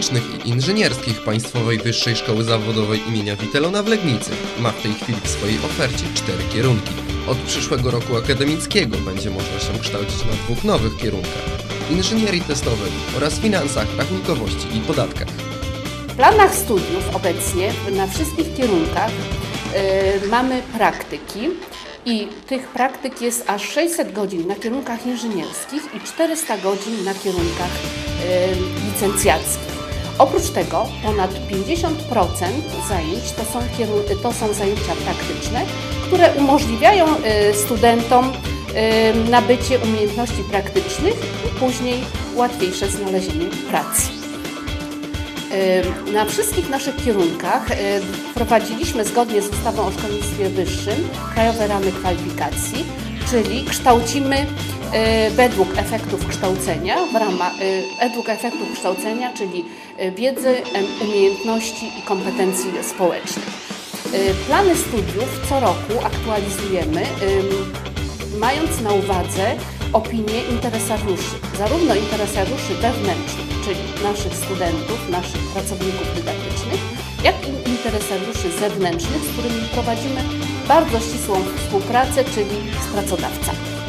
Technicznych i Inżynierskich Państwowej Wyższej Szkoły Zawodowej imienia Witelona w Legnicy ma w tej chwili w swojej ofercie cztery kierunki. Od przyszłego roku akademickiego będzie można się kształcić na dwóch nowych kierunkach. Inżynierii testowej oraz finansach, rachunkowości i podatkach. W planach studiów obecnie na wszystkich kierunkach y, mamy praktyki i tych praktyk jest aż 600 godzin na kierunkach inżynierskich i 400 godzin na kierunkach y, licencjackich. Oprócz tego ponad 50% zajęć to są, to są zajęcia praktyczne, które umożliwiają y, studentom y, nabycie umiejętności praktycznych i później łatwiejsze znalezienie pracy. Y, Na wszystkich naszych kierunkach wprowadziliśmy zgodnie z ustawą o szkolnictwie wyższym krajowe ramy kwalifikacji, czyli kształcimy według efektów kształcenia, w ramach według efektów kształcenia, czyli y, wiedzy, umiejętności i kompetencji społecznych. Y, Plany studiów co roku aktualizujemy, mając na uwadze opinie interesariuszy, zarówno interesariuszy wewnętrznych, czyli naszych studentów, naszych pracowników dydaktycznych, jak i interesariuszy zewnętrznych, z którymi prowadzimy bardzo ścisłą współpracę, czyli z pracodawcami.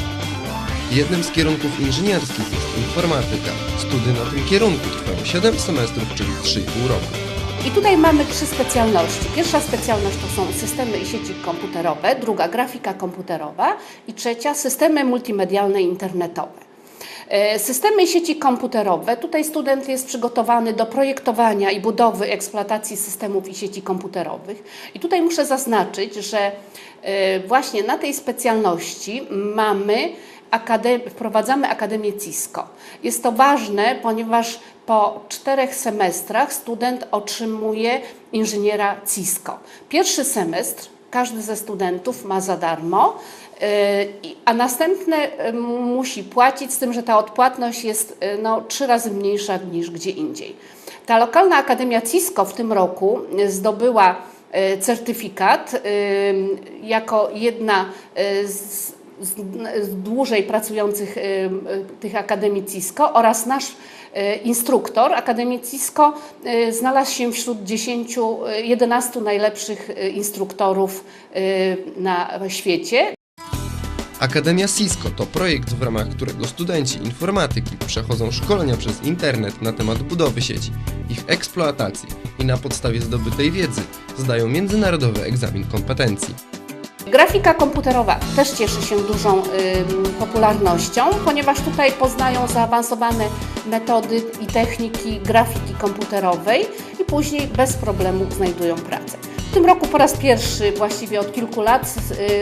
Jednym z kierunków inżynierskich jest informatyka. Studia na tym kierunku trwają 7 semestrów, czyli 3,5 roku. I tutaj mamy trzy specjalności. Pierwsza specjalność to są systemy i sieci komputerowe, druga grafika komputerowa i trzecia systemy multimedialne internetowe. E, Systemy i sieci komputerowe. Tutaj student jest przygotowany do projektowania i budowy eksploatacji systemów i sieci komputerowych. I tutaj muszę zaznaczyć, że e, właśnie na tej specjalności mamy akadem- wprowadzamy Akademię CISCO. Jest to ważne, ponieważ po czterech semestrach student otrzymuje inżyniera CISCO. Pierwszy semestr każdy ze studentów ma za darmo, i- a następne yy, musi płacić, z tym, że ta odpłatność jest yy, no, trzy razy mniejsza niż gdzie indziej. Ta lokalna Akademia CISCO w tym roku zdobyła certyfikat jako jedna z z, z dłużej pracujących y, y, tych Akademii CISCO oraz nasz y, instruktor Akademii CISCO znalazł się wśród 10, y, 11 najlepszych instruktorów na świecie. Akademia Cisco to projekt, w ramach którego studenci informatyki przechodzą szkolenia przez internet na temat budowy sieci, ich eksploatacji i na podstawie zdobytej wiedzy zdają międzynarodowy egzamin kompetencji. Grafika komputerowa też cieszy się dużą popularnością, ponieważ tutaj poznają zaawansowane metody i techniki grafiki komputerowej i później bez problemu znajdują pracę. W tym roku po raz pierwszy, właściwie od kilku lat,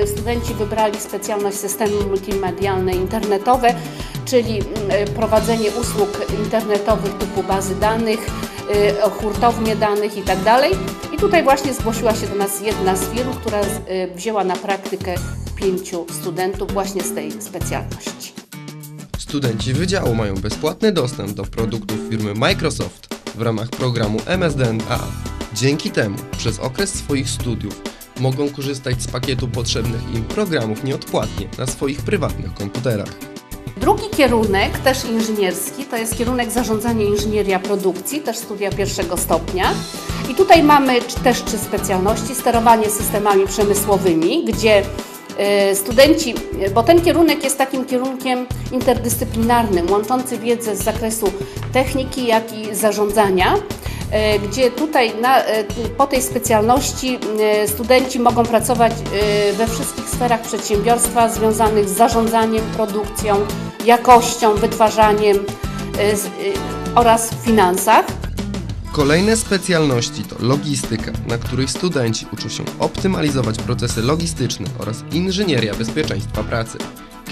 y, studenci wybrali specjalność systemy multimedialne internetowe, czyli y, prowadzenie usług internetowych typu bazy danych, y, hurtownie danych itd. Tutaj właśnie zgłosiła się do nas jedna z firm, która y, wzięła na praktykę pięciu studentów właśnie z tej specjalności. Studenci wydziału mają bezpłatny dostęp do produktów firmy Microsoft w ramach programu MSDNA. Dzięki temu przez okres swoich studiów mogą korzystać z pakietu potrzebnych im programów nieodpłatnie na swoich prywatnych komputerach. Drugi kierunek, też inżynierski, to jest kierunek zarządzanie inżynieria produkcji, też studia pierwszego stopnia. I tutaj mamy też trzy specjalności. Sterowanie systemami przemysłowymi, gdzie e, studenci, e, bo ten kierunek jest takim kierunkiem interdyscyplinarnym, łączący wiedzę z zakresu techniki, jak i zarządzania, e, gdzie tutaj na, po tej specjalności studenci mogą pracować we wszystkich sferach przedsiębiorstwa związanych z zarządzaniem, produkcją, jakością, wytwarzaniem oraz finansach. Kolejne specjalności to logistyka, na której studenci uczą się optymalizować procesy logistyczne oraz inżynieria bezpieczeństwa pracy.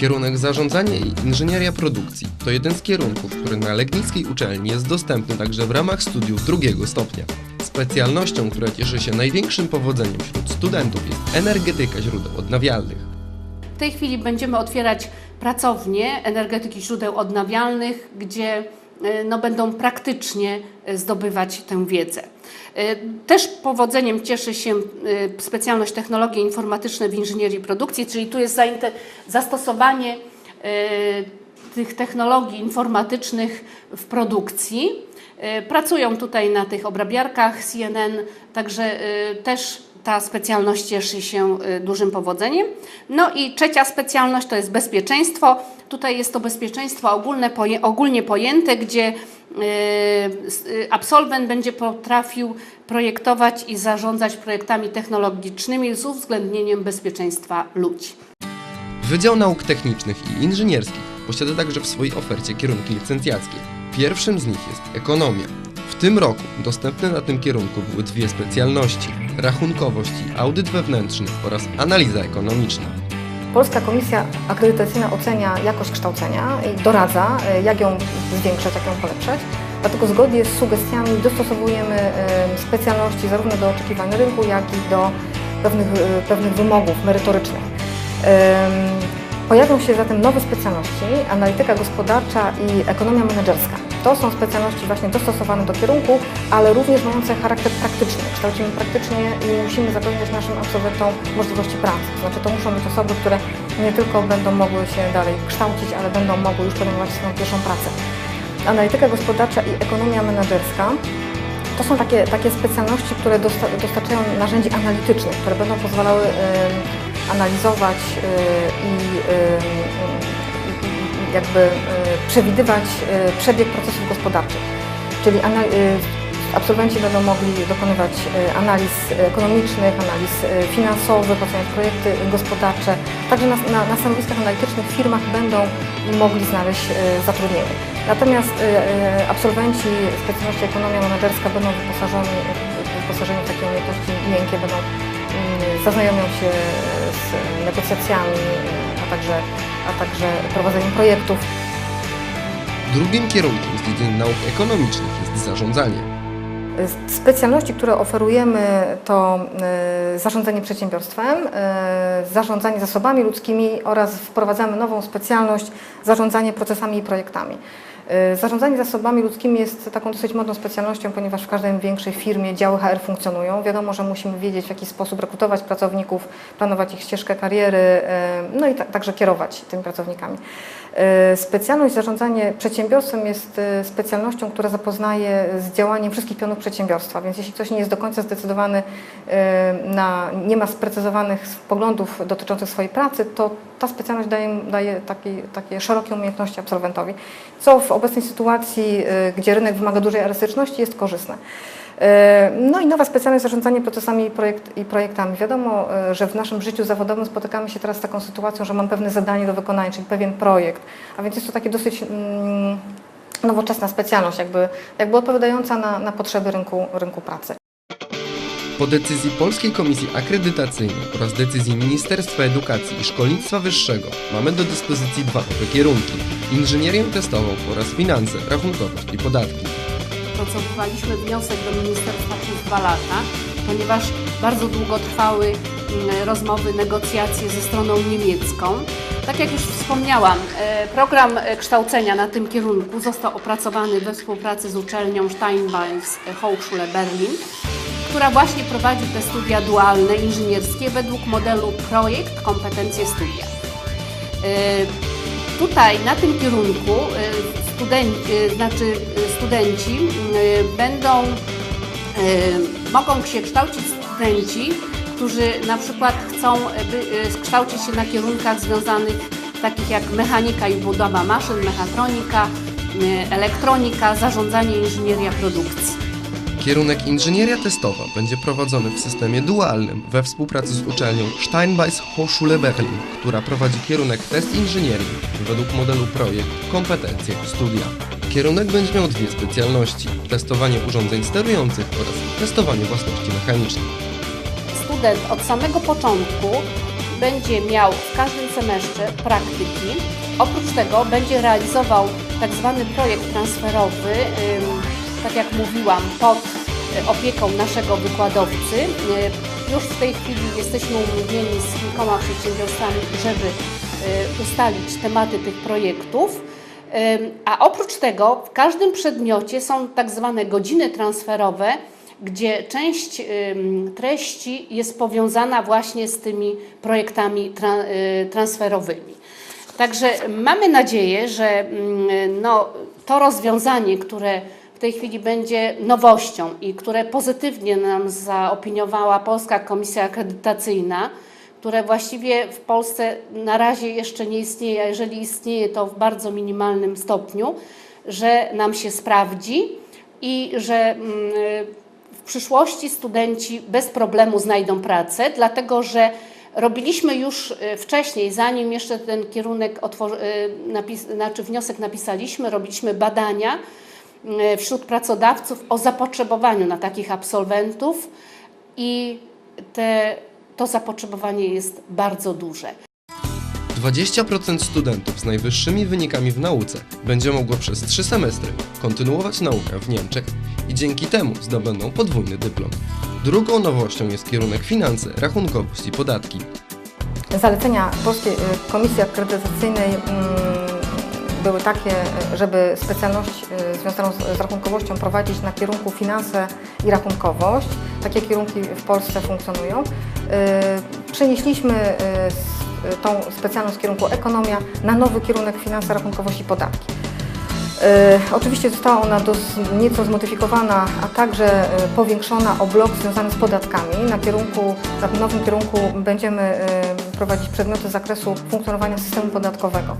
Kierunek zarządzanie i inżynieria produkcji to jeden z kierunków, który na Legnickiej uczelni jest dostępny także w ramach studiów drugiego stopnia. Specjalnością, która cieszy się największym powodzeniem wśród studentów jest energetyka źródeł odnawialnych. W tej chwili będziemy otwierać pracownie energetyki źródeł odnawialnych, gdzie no, będą praktycznie e, zdobywać tę wiedzę. E, Też powodzeniem cieszy się e, specjalność technologie informatyczne w inżynierii produkcji, czyli tu jest zastosowanie e, tych technologii informatycznych w produkcji. E, Pracują tutaj na tych obrabiarkach CNN, także e, też ta specjalność cieszy się e, dużym powodzeniem. No i trzecia specjalność to jest bezpieczeństwo. Tutaj jest to bezpieczeństwo ogólne, poje, ogólnie pojęte, gdzie s- e, absolwent będzie potrafił projektować i zarządzać projektami technologicznymi z uwzględnieniem bezpieczeństwa ludzi. Wydział Nauk Technicznych i Inżynierskich posiada także w swojej ofercie kierunki licencjackie. Pierwszym z nich jest ekonomia. W tym roku dostępne na tym kierunku były dwie specjalności: rachunkowość i audyt wewnętrzny oraz analiza ekonomiczna. Polska Komisja Akredytacyjna ocenia jakość kształcenia i doradza, e, jak ją zwiększać, jak ją polepszać. Dlatego zgodnie z sugestiami dostosowujemy specjalności zarówno do oczekiwań rynku, jak i do pewnych, e, pewnych wymogów merytorycznych. Pojawią się zatem nowe specjalności, analityka gospodarcza i ekonomia menedżerska. To są specjalności właśnie dostosowane do kierunku, ale również mające charakter praktyczny. Kształcimy praktycznie i musimy zapewniać naszym absolwentom możliwości pracy. To znaczy to muszą być osoby, które nie tylko będą mogły się dalej kształcić, ale będą mogły już podejmować swoją pierwszą pracę. Analityka gospodarcza i ekonomia menedżerska to są takie, takie specjalności, które dosta, dostarczają narzędzi analitycznych, które będą pozwalały em, analizować y, i i jakby y, przewidywać y, przebieg procesów gospodarczych. Czyli y, absolwenci będą mogli dokonywać analiz ekonomicznych, analiz finansowych, oceniać projekty gospodarcze. Także na, na, na stanowiskach analitycznych w firmach będą mogli znaleźć zatrudnienie. Natomiast absolwenci specjalności ekonomia menedżerska będą wyposażeni, wyposażeni w takie umiejętności miękkie, będą mm, zaznajomią się z negocjacjami, a także, a także prowadzeniem projektów. Drugim kierunkiem z dziedziny nauk ekonomicznych jest zarządzanie. Specjalności, które oferujemy to y, zarządzanie przedsiębiorstwem, y, zarządzanie zasobami ludzkimi oraz wprowadzamy nową specjalność zarządzanie procesami i projektami. Y, Zarządzanie zasobami ludzkimi jest taką dosyć modną specjalnością, ponieważ w każdej większej firmie działy HR funkcjonują. Wiadomo, że musimy wiedzieć, w jaki sposób rekrutować pracowników, planować ich ścieżkę kariery, y, no i ta, także kierować tymi pracownikami. Y, Specjalność zarządzanie przedsiębiorstwem jest y, specjalnością, która zapoznaje z działaniem wszystkich pionów przedsiębiorstwa, więc jeśli ktoś nie jest do końca zdecydowany y, na, nie ma sprecyzowanych poglądów dotyczących swojej pracy, to ta specjalność daje, daje taki, takie szerokie umiejętności absolwentowi, co w obecnej sytuacji, gdzie rynek wymaga dużej elastyczności, jest korzystne. E, No i nowa specjalność zarządzanie procesami i, projekt, i projektami. Wiadomo, e, że w naszym życiu zawodowym spotykamy się teraz z taką sytuacją, że mam pewne zadanie do wykonania, czyli pewien projekt, a więc jest to takie dosyć mm, nowoczesna specjalność, jakby, jakby odpowiadająca na, na potrzeby rynku, rynku pracy. Po decyzji Polskiej Komisji Akredytacyjnej oraz decyzji Ministerstwa Edukacji i Szkolnictwa Wyższego mamy do dyspozycji dwa nowe kierunki: inżynierię testową oraz finanse, rachunkowość i podatki. Opracowywaliśmy wniosek do ministerstwa przez dwa lata, ponieważ bardzo długo trwały mm, rozmowy, negocjacje ze stroną niemiecką. Tak jak już wspomniałam, e, program e, kształcenia na tym kierunku został opracowany we współpracy z uczelnią Steinbeis Hochschule Berlin, która właśnie prowadzi te studia dualne inżynierskie według modelu projekt, kompetencje, studia. E, Tutaj na tym kierunku studenci, y, znaczy y, studenci y, będą, mogą się kształcić studenci, którzy na przykład chcą kształcić się na kierunkach związanych takich jak mechanika i budowa maszyn, mechatronika, elektronika, zarządzanie inżynieria produkcji. Kierunek inżynieria testowa będzie prowadzony w systemie dualnym we współpracy z uczelnią Steinbeis Hochschule Berlin, która prowadzi kierunek test inżynierii według modelu projekt, kompetencje, studia. Kierunek będzie miał dwie specjalności: testowanie urządzeń sterujących oraz testowanie własności mechanicznych. student od samego początku będzie miał w każdym semestrze praktyki. Oprócz tego będzie realizował tak zwany projekt transferowy, tak jak mówiłam, pod y, opieką naszego wykładowcy. Y, Już w tej chwili jesteśmy umówieni z kilkoma przedsiębiorstwami, żeby y, ustalić tematy tych projektów. A oprócz tego w każdym przedmiocie są tak zwane godziny transferowe, gdzie część treści jest powiązana właśnie z tymi projektami tra, transferowymi. Także mamy nadzieję, że mm, no, to rozwiązanie, które w tej chwili będzie nowością i które pozytywnie nam zaopiniowała Polska Komisja Akredytacyjna, które właściwie w Polsce na razie jeszcze nie istnieje, a jeżeli istnieje, to w bardzo minimalnym stopniu, że nam się sprawdzi i że mm, w przyszłości studenci bez problemu znajdą pracę, dlatego że robiliśmy już y, wcześniej, zanim jeszcze ten kierunek, y, znaczy wniosek napisaliśmy, robiliśmy badania wśród pracodawców o zapotrzebowaniu na takich absolwentów i te, to zapotrzebowanie jest bardzo duże. 20% studentów z najwyższymi wynikami w nauce będzie mogło przez 3 semestry kontynuować naukę w Niemczech i dzięki temu zdobędą podwójny dyplom. Drugą nowością jest kierunek finanse, rachunkowość i podatki. Zalecenia Polskiej y, Komisji Akredytacyjnej mm, były takie, żeby specjalność y, związaną z rachunkowością prowadzić na kierunku finanse i rachunkowość. Takie kierunki w Polsce funkcjonują. Y, Przenieśliśmy y, tą specjalność z kierunku ekonomia na nowy kierunek finanse, rachunkowość i podatki. Oczywiście została ona nieco zmodyfikowana, a także powiększona o blok związany z podatkami. Na, kierunku, na tym nowym kierunku będziemy prowadzić przedmioty z zakresu funkcjonowania systemu podatkowego.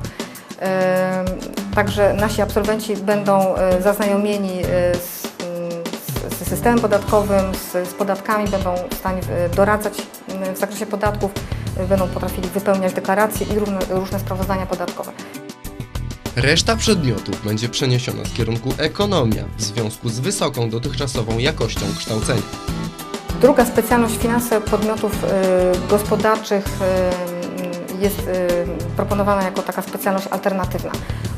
Także nasi absolwenci będą e, zaznajomieni e, z, mm, z, systemem podatkowym, z, z podatkami, będą w stanie e, doradzać m, w zakresie podatków, będą potrafili wypełniać deklaracje i różne, różne sprawozdania podatkowe. Reszta przedmiotów będzie przeniesiona z kierunku ekonomia w związku z wysoką dotychczasową jakością kształcenia. Druga specjalność finanse podmiotów gospodarczych jest y, proponowana jako taka specjalność alternatywna.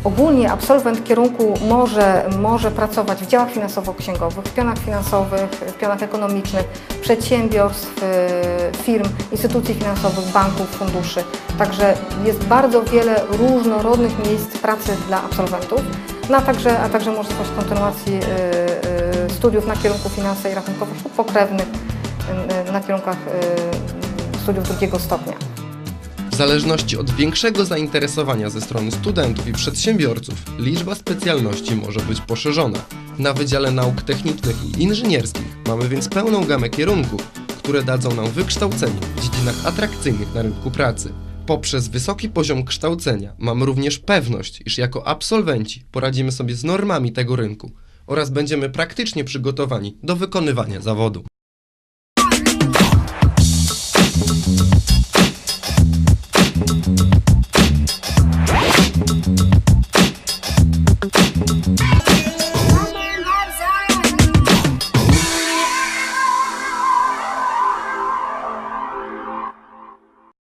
Ogólnie absolwent kierunku może, może pracować w działach finansowo-księgowych, w pionach finansowych, w pionach ekonomicznych, przedsiębiorstw, y, firm, instytucji finansowych, banków, funduszy. Także jest bardzo wiele różnorodnych miejsc pracy dla absolwentów, no a także, a także możliwość kontynuacji y, studiów na kierunku finanse i rachunkowość lub pokrewnych na kierunkach studiów drugiego stopnia. Zależności od większego zainteresowania ze strony studentów i przedsiębiorców, liczba specjalności może być poszerzona. Na Wydziale Nauk Technicznych i Inżynierskich mamy więc pełną gamę kierunków, które dadzą nam wykształcenie w dziedzinach atrakcyjnych na rynku pracy. Poprzez wysoki poziom kształcenia mamy również pewność, iż jako absolwenci poradzimy sobie z normami tego rynku oraz będziemy praktycznie przygotowani do wykonywania zawodu.